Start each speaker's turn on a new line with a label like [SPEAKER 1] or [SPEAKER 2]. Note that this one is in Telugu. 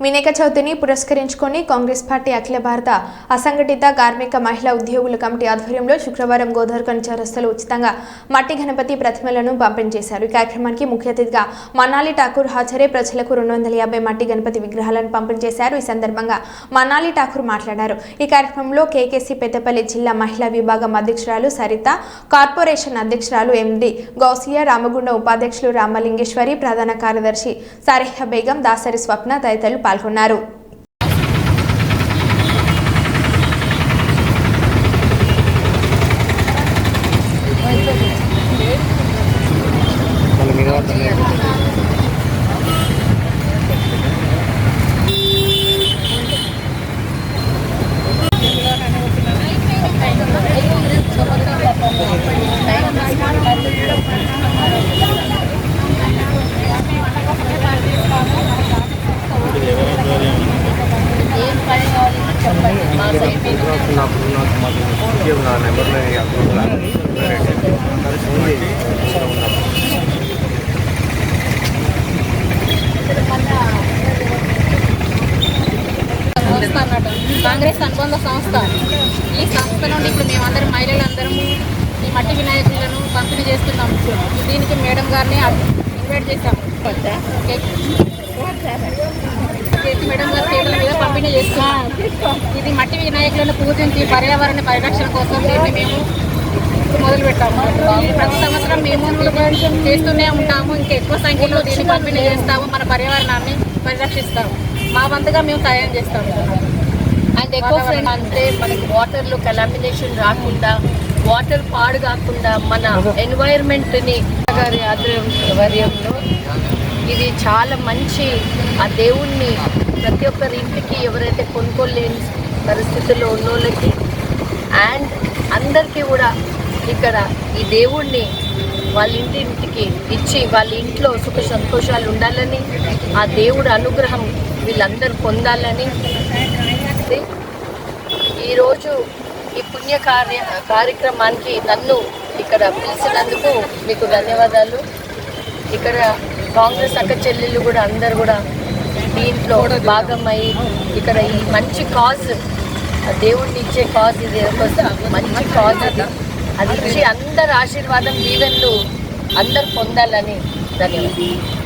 [SPEAKER 1] వినాయక చవితిని పురస్కరించుకొని కాంగ్రెస్ పార్టీ అఖిల భారత అసంఘటిత కార్మిక మహిళా ఉద్యోగుల కమిటీ ఆధ్వర్యంలో శుక్రవారం గోదావరికని చౌరస్తాలో ఉచితంగా మట్టి గణపతి ప్రతిమలను పంపిణీ చేశారు. ఈ కార్యక్రమానికి ముఖ్య అతిథిగా మనాలి ఠాకూర్ హాజరే. ప్రజలకు రెండు వందల యాభై మట్టి గణపతి విగ్రహాలను పంపిణీ చేశారు. ఈ సందర్భంగా మనాలి ఠాకూర్ మాట్లాడారు. ఈ కార్యక్రమంలో కేకేసీ పెద్దపల్లి జిల్లా మహిళా విభాగం అధ్యక్షురాలు సరిత కార్పొరేషన్ అధ్యక్షురాలు ఎండి గౌసియా రామగుండ ఉపాధ్యక్షులు రామలింగేశ్వరి ప్రధాన కార్యదర్శి సరిహ బేగం దాసరి స్వప్న తదితరులు పాల్గొన్నారు
[SPEAKER 2] మళ్ళీ మీద పడుతుంది నాకు నాకు మాకు ఉద్యోగం నా నెంబర్లో
[SPEAKER 3] సంస్థ అన్నట్టు కాంగ్రెస్ అనుబంధ సంస్థ. ఈ సంస్థ నుండి ఇప్పుడు మేమందరం మహిళలందరము ఈ మట్టి వినాయకులను పంపిణీ చేస్తున్నాం. దీనికి మేడం గారిని ఇన్వైట్ చేశాము. చేసి మేడం గారి చేతుల మీద పంపిణీ చేస్తున్నాం ఇది మట్టి వినాయకులను పూజించి పర్యావరణ పరిరక్షణ కోసం దీన్ని మేము మొదలు పెట్టాము. ప్రతి సంవత్సరం మేము చేస్తూనే ఉంటాము. ఇంకా ఎక్కువ సంఖ్యలో దీన్ని పంపిణీ చేస్తాము. మన పర్యావరణాన్ని పరిరక్షిస్తాము. మా వంతుగా మేము సాయం చేస్తాము
[SPEAKER 4] అండ్ ఎక్కువ ఫ్రెండ్ అంటే మనకి వాటర్లో కలామినేషన్ రాకుండా వాటర్ పాడు కాకుండా మన ఎన్వైర్న్మెంట్ని గారి ఆధ్వర్యంలో ఇది చాలా మంచి ఆ దేవుణ్ణి ప్రతి ఒక్కరి ఇంటికి ఎవరైతే కొనుక్కోలేని పరిస్థితుల్లో ఉన్నోళ్ళకి అండ్ అందరికీ కూడా ఇక్కడ ఈ దేవుణ్ణి వాళ్ళ ఇంటి ఇంటికి ఇచ్చి వాళ్ళ ఇంట్లో సుఖ సంతోషాలు ఉండాలని ఆ దేవుడు అనుగ్రహం వీళ్ళందరూ పొందాలని. ఈరోజు ఈ పుణ్య కార్య కార్యక్రమానికి నన్ను ఇక్కడ పిలిచినందుకు మీకు ధన్యవాదాలు. ఇక్కడ కాంగ్రెస్ అక్క చెల్లెళ్ళు కూడా అందరు కూడా దీంట్లో భాగమై ఇక్కడ ఈ మంచి కాజ్ దేవుణ్ణి ఇచ్చే కాజ్ ఇది మంచి కాజ్ అది అది ఇచ్చి అందరు ఆశీర్వాదం దీవెన్లు అందరు పొందాలని ధన్యవాదాలు.